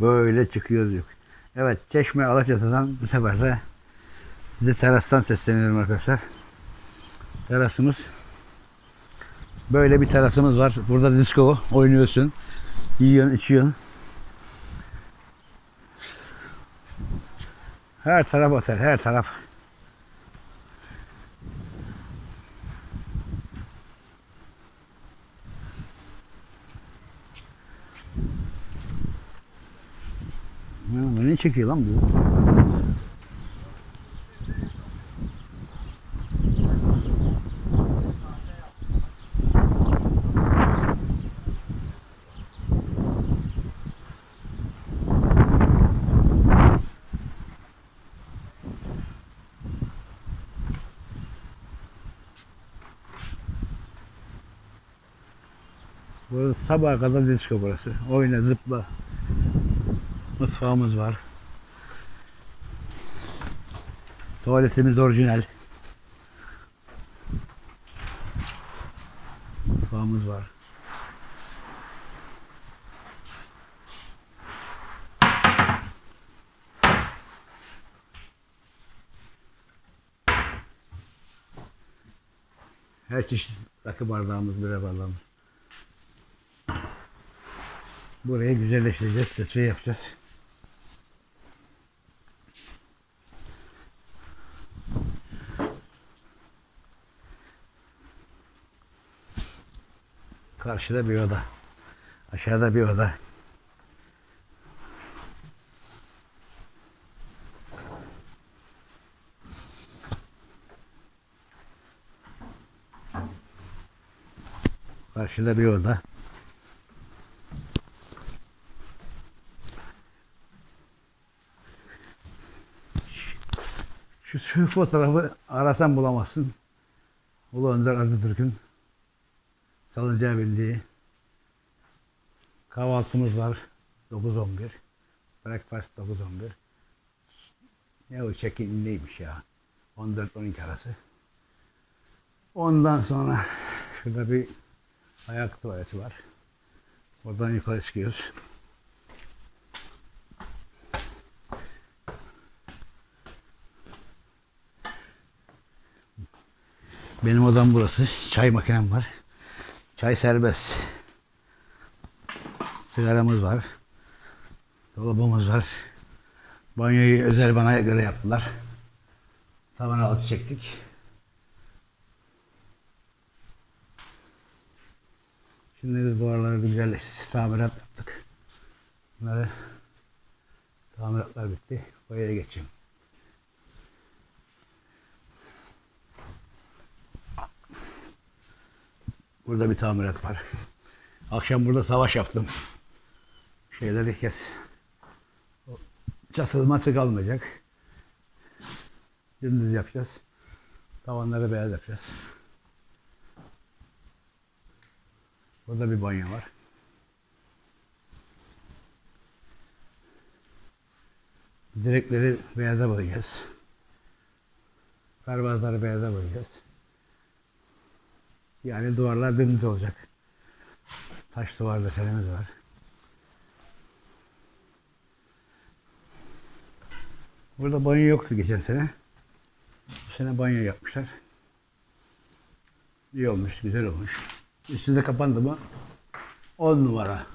Böyle çıkıyoruz yok. Evet Çeşme Alaçatı'dan bu sefer de size terastan sesleniyorum arkadaşlar. Terasımız böyle bir terasımız var. Burada disco oynuyorsun. Yiyorsun, içiyorsun. Her taraf otel, her taraf. Ne çekiyor lan bu? Burası sabaha kadar disco burası. Oyna zıpla. Mutfağımız var. Tuvaletimiz orijinal. Mutfağımız var. Her çeşit rakı bardağımız, bira bardağımız. Burayı güzelleştireceğiz, sesli yapacağız. Karşıda bir oda. Aşağıda bir oda. Karşıda bir oda. Şu, şu fotoğrafı arasan bulamazsın. Ulu Önder Atatürk'ün salıncağı bindiği kahvaltımız var. 9-11 breakfast 9-11 ne o check-in neymiş ya? 14-12 arası. Ondan sonra şurada bir ayak tuvaleti var. Oradan yukarı çıkıyoruz. Benim odam burası. Çay makinem var. Çay serbest. Sigaramız var. Dolabımız var. Banyoyu özel bana göre yaptılar. Tavana altı çektik. Şimdi de duvarları güzelleştirdik. Tamirat yaptık. Bunları tamiratlar bitti. Boyaya geçeceğim. Burada bir tamirat var. Akşam burada savaş yaptım. Şeyleri kes. O Çatılması kalmayacak. Dümdüz yapacağız. Tavanları beyaz yapacağız. Burada bir banyo var. Direkleri beyaza boyayacağız. Pervazları beyaza boyayacağız. Yani duvarlar dümdüz olacak. Taş duvar desenimiz var. Burada banyo yoktu geçen sene. Bu sene banyo yapmışlar. İyi olmuş, güzel olmuş. Üstünde kapandı mı 10 numara.